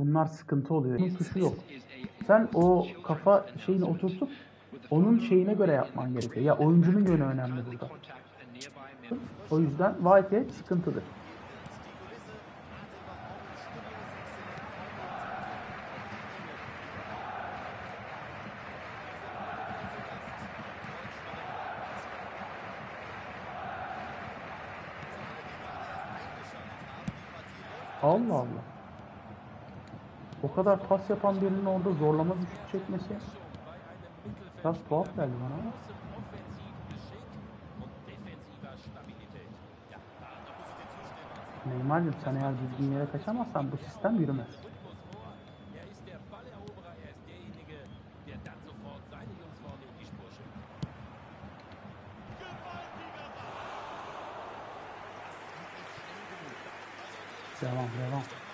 Bunlar sıkıntı oluyor. Bunun tuşu yok. Sen o kafa şeyini oturtup onun şeyine göre yapman gerekiyor. Ya oyuncunun yönü önemli burada. O yüzden Whitehead sıkıntıdır. Allah Allah. O kadar pas yapan birinin orada zorlama düşük çekmesi biraz tuhaf geldi bana ama. Neymar'cığım sen eğer düzgün yere kaçamazsan bu sistem yürümez. Er ist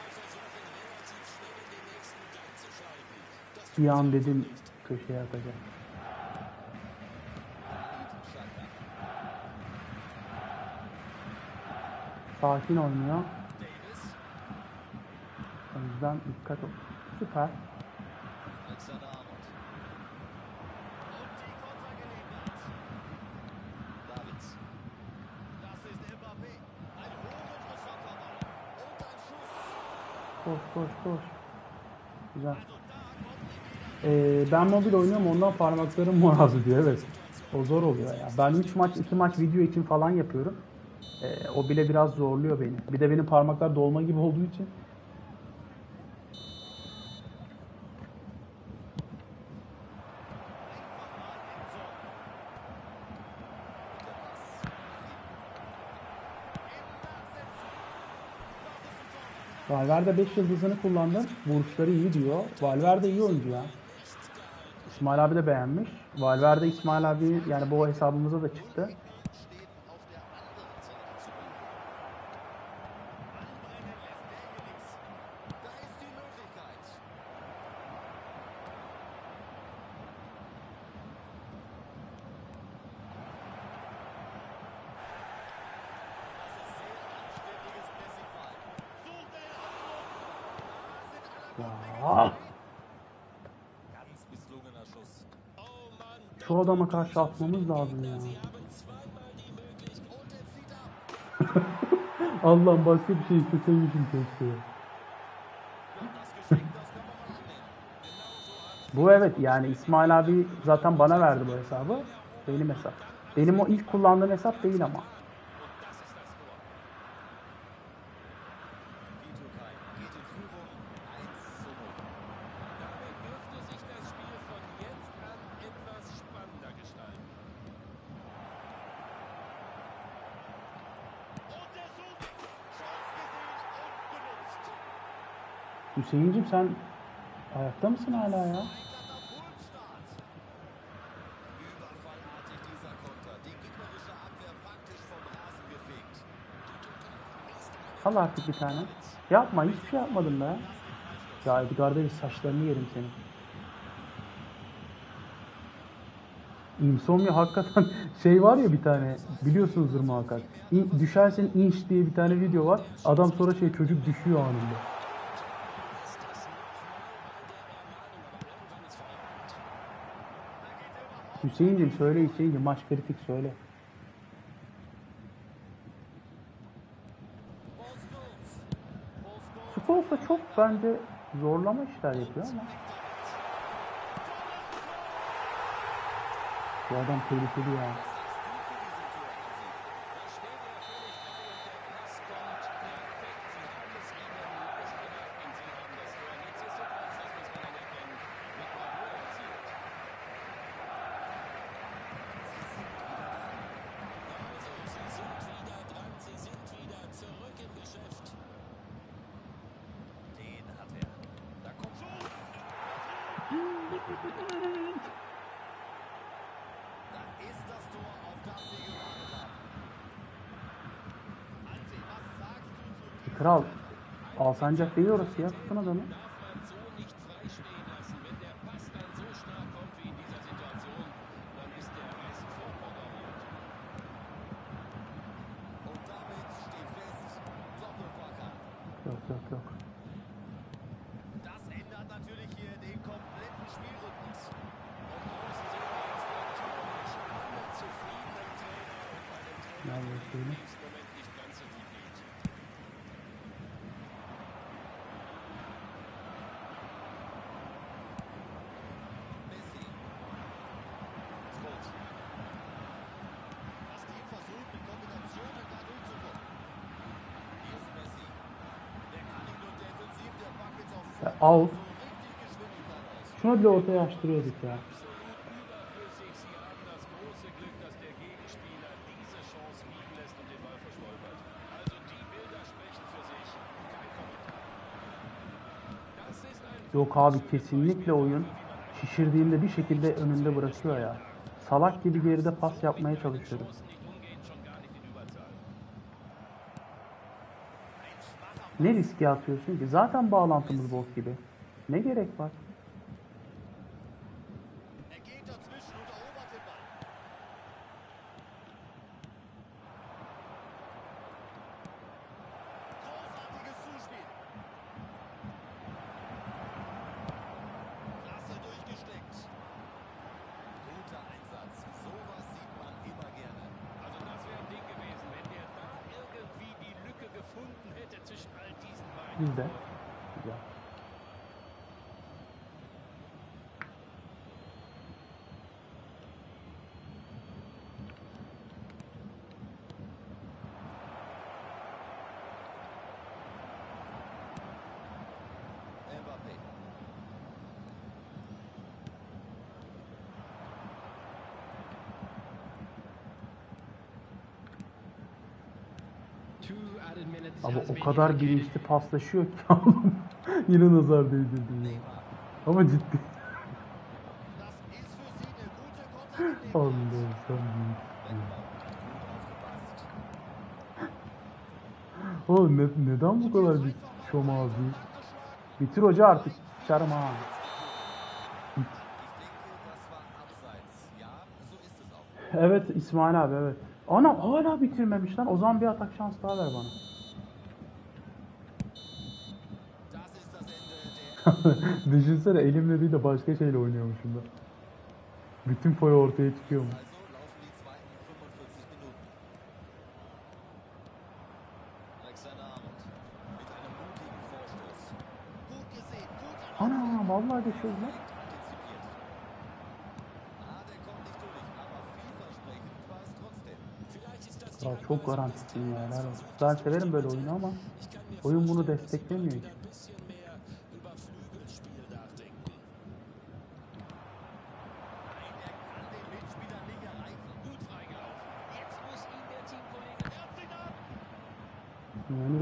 An dedim köşeye atacak. Sakin oynuyor. O yüzden dikkat ol. Süper. Koş koş koş. Güzel. Ee, ben mobil oynuyorum ondan parmaklarım moraz diyor evet. O zor oluyor ya. Ben 3 maç 2 maç video için falan yapıyorum. Ee, o bile biraz zorluyor beni. Bir de benim parmaklar dolma gibi olduğu için. Valverde 5 yıldızını kullandı. Vuruşları iyi diyor. Valverde iyi oyuncu ya. İsmail abi de beğenmiş. Valverde İsmail abi yani bu hesabımıza da çıktı. Da şu adama karşı atmamız lazım ya. Allah'ım başka bir şey isteseymişim keşke. Bu evet yani İsmail abi zaten bana verdi bu hesabı. Benim hesap. Benim o ilk kullandığım hesap değil ama. Hüseyin'cim sen ayakta mısın hala ya? Al artık bir tane. Yapma hiçbir şey yapmadım be. Ya Edgar Davis saçlarını yerim senin. Insomnia hakikaten şey var ya bir tane biliyorsunuzdur muhakkak. İn, düşersin inç diye bir tane video var. Adam sonra şey çocuk düşüyor anında. Hüseyin'cim söyle Hüseyin'cim maç kritik söyle. Scholes da çok bence zorlama işler yapıyor ama. Bu adam tehlikeli ya. Den Kral Alsancak değil orası ya. Tutun adamı. Darf man so Geschwindigkeit aus. Şunu bile ortaya açtırıyorduk ya. Yok abi kesinlikle oyun şişirdiğinde bir şekilde önünde bırakıyor ya. Salak gibi geride pas yapmaya Überzahl. Ne riske atıyorsun ki? Zaten bağlantımız bok gibi. Ne gerek var? Diesen beiden. Güzel. Güzel. Ama o kadar bilinçli paslaşıyor ki yine nazar değdirdim ya. Ama ciddi. Allah'ım sen. Oğlum ne- neden bu kadar bir şom ağzıyız? Bitir hoca artık. Auch. Evet İsmail abi evet. Ana hala bitirmemiş lan. O zaman bir atak şans daha ver bana. Düşünsene elimle değil de başka şeyle oynuyormuşum da. Bütün foy ortaya çıkıyor mu? Also laufen die Ya çok garantisiyim ya. helal olsun. Ben severim böyle oyunu ama oyun bunu desteklemiyor hiç.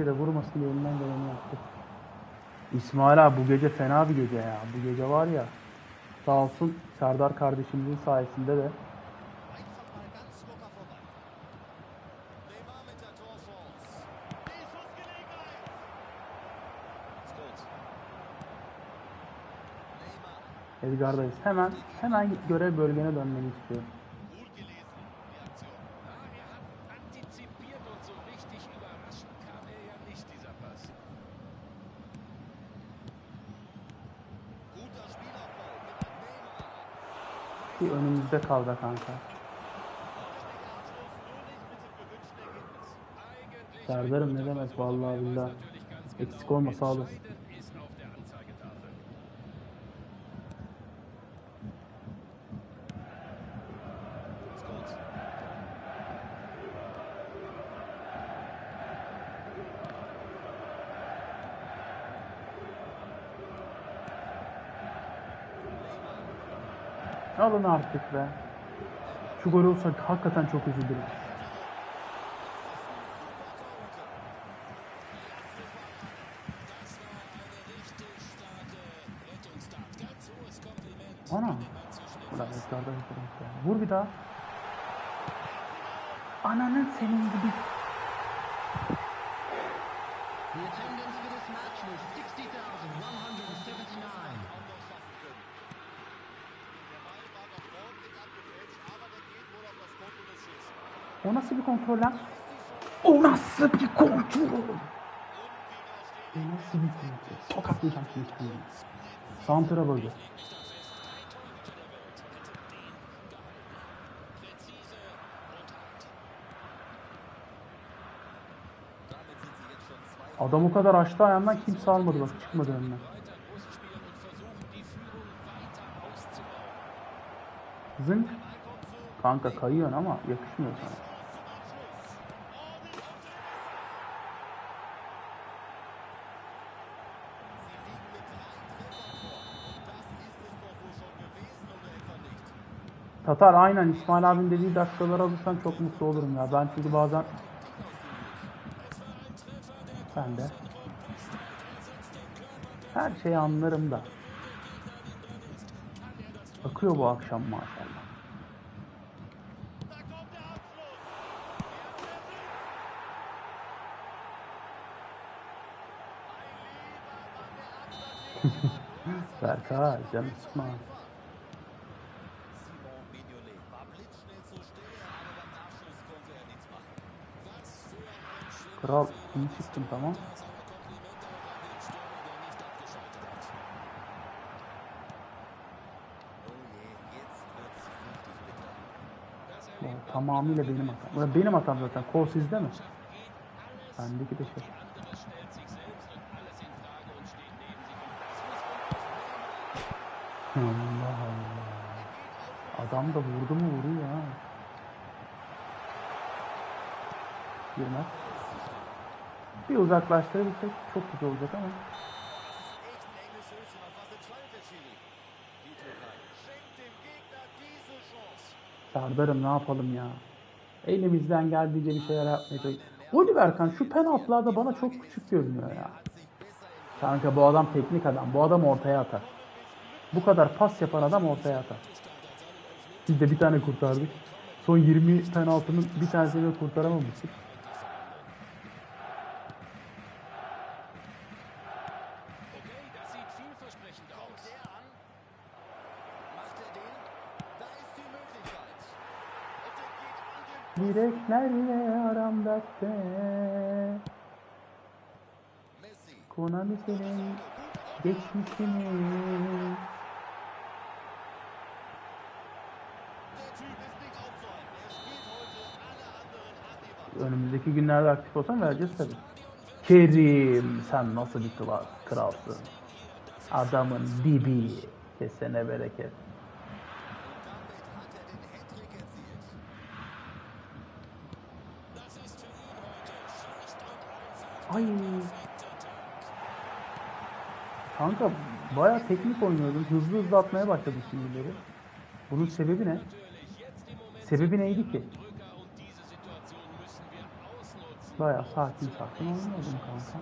bir de vurmasın diye elinden geleni yaptı. İsmail abi bu gece fena bir gece ya. Bu gece var ya. Sağ olsun Serdar kardeşimizin sayesinde de Edgar'dayız. Hemen hemen görev bölgene dönmeni istiyorum. Bir önümüzde kaldı kanka. Serdar'ım ne demek vallahi billah. Eksik olma sağ olasın. Alın artık be. Şu gol olsa hakikaten çok üzülürüm. Ana. Ulan Edgar'da Edgar'da. Vur bir daha. Ananın senin gibi. nasıl bir kontrol lan? O nasıl bir kontrol? O nasıl bir kontrol? Tokatlayacağım şimdi kendimi. Santra bölge. Adam o kadar açtı ayağından kimse almadı bak çıkmadı önüne. Zınk. Kanka kayıyorsun ama yakışmıyor sana. Tatar aynen İsmail abinin dediği dakikaları alırsan çok mutlu olurum ya. Ben çünkü bazen ben de her şeyi anlarım da. Akıyor bu akşam maşallah. Berkay canım sıkma. Kral iyi çıktın tamam. Bu tamamıyla benim hatam. Bu Benim hatam zaten. Kol sizde mi? Bendeki de şey. Allah Allah. Adam da vurdu mu vuruyor ha. Girmez. Bir uzaklaştırırsak çok güzel olacak ama. Serdar'ım ne yapalım ya. Elimizden geldiğince bir şeyler yapmaya çalışıyoruz. Oliver Kahn şu penaltılarda bana çok küçük görünüyor ya. Kanka bu adam teknik adam. Bu adam ortaya atar. Bu kadar pas yapan adam ortaya atar. Biz de bir tane kurtardık. Son 20 penaltının bir tanesini kurtaramamıştık. Direklerle aramdatte Messi. Konami senin geçmişini. Önümüzdeki günlerde aktif olsan vereceğiz tabii. Kerim sen nasıl bir kral, kralsın. Adamın dibi. Kesene bereket. Ay. Kanka bayağı teknik oynuyordun. Hızlı hızlı atmaya başladın şimdileri. Bunun sebebi ne? Sebebi neydi ki? Bayağı sakin sakin oynuyordun kanka.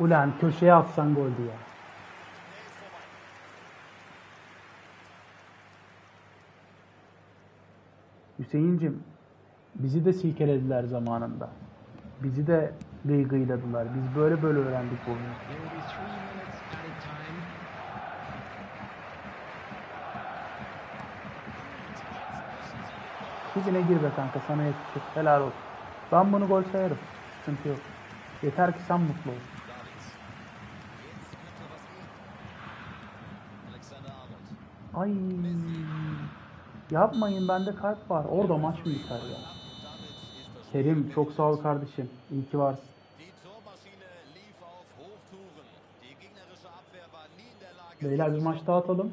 Ulan köşeye atsan ist vorbei. Hüseyin'cim bizi de silkelediler zamanında. Bizi de gıygıyladılar. Biz böyle böyle öğrendik bu oyunu. Dibine gir be kanka sana yakışır. Helal olsun. Ben bunu gol sayarım. Sıkıntı yok. Yeter ki sen mutlu ol. Ay. Yapmayın bende kalp var. Orada maç mı biter ya? Kerim çok sağ ol kardeşim. İyi ki varsın. Beyler bir maç daha atalım.